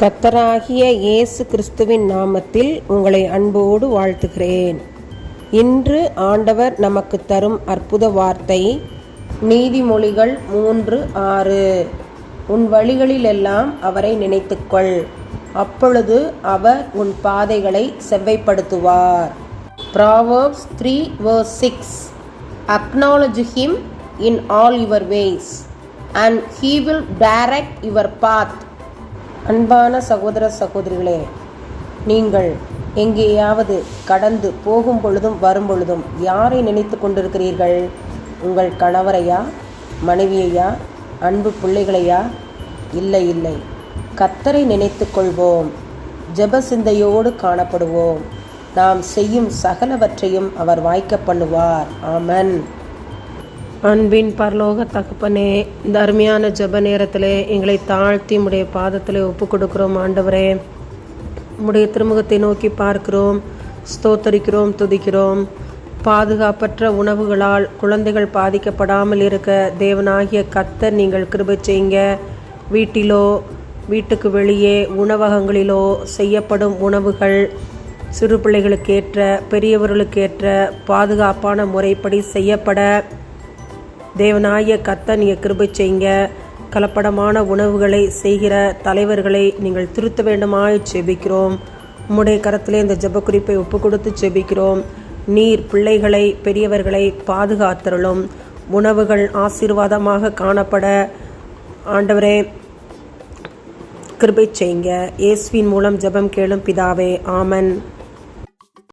கத்தராகிய இயேசு கிறிஸ்துவின் நாமத்தில் உங்களை அன்போடு வாழ்த்துகிறேன். இன்று ஆண்டவர் நமக்கு தரும் அற்புத வார்த்தை நீதிமொழிகள் மூன்று ஆறு. உன் வழிகளிலெல்லாம் அவரை நினைத்துக்கொள். அப்பொழுது அவர் உன் பாதைகளை செவ்வைப்படுத்துவார். Proverbs three verse six acknowledge him in all your ways and he will direct your path அன்பான சகோதர சகோதரிகளே நீங்கள் எங்கேயாவது கடந்து போகும் பொழுதும் வரும் பொழுதும் யாரை நினைத்து கொண்டிருக்கிறீர்கள்? உங்கள் கணவரையா மனைவியையா அன்பு பிள்ளைகளையா? இல்லை இல்லை. கத்தரை நினைத்து கொள்வோம். ஜப சிந்தையோடு காணப்படுவோம். நாம் செய்யும் சகலவற்றையும் அவர் வாய்க்க பண்ணுவார். ஆமன். அன்பின் பரலோக தகப்பனே இந்த அருமையான ஜெப நேரத்தில் எங்களை தாழ்த்தி உடைய பாதத்தில் ஒப்பு கொடுக்கிறோம் ஆண்டவரே. உடைய திருமுகத்தை நோக்கி பார்க்கிறோம் ஸ்தோத்தரிக்கிறோம் துதிக்கிறோம். பாதுகாப்பற்ற உணவுகளால் குழந்தைகள் பாதிக்கப்படாமல் இருக்க தேவனாகிய கத்தர் நீங்கள் கிருபை செய்யுங்க. வீட்டிலோ வீட்டுக்கு வெளியே உணவகங்களிலோ செய்யப்படும் உணவுகள் சிறு பிள்ளைகளுக்கேற்ற பெரியவர்களுக்கேற்ற பாதுகாப்பான முறைப்படி செய்யப்பட தேவனாய கத்தன் கிருபை செய்யுங்க. கலப்படமான உணவுகளை செய்கிற தலைவர்களை நீங்கள் திருத்த வேண்டுமாய் செபிக்கிறோம் உம்முடைய கரத்திலே இந்த ஜெப குறிப்பை ஒப்பு கொடுத்து செபிக்கிறோம் நீர் பிள்ளைகளை பெரியவர்களை பாதுகாத்தருளும். உணவுகள் ஆசீர்வாதமாக காணப்பட. ஆண்டவரே கிருபை செய்யுங்க. இயேசுவின் மூலம் ஜெபம் கேளும் பிதாவே ஆமன்.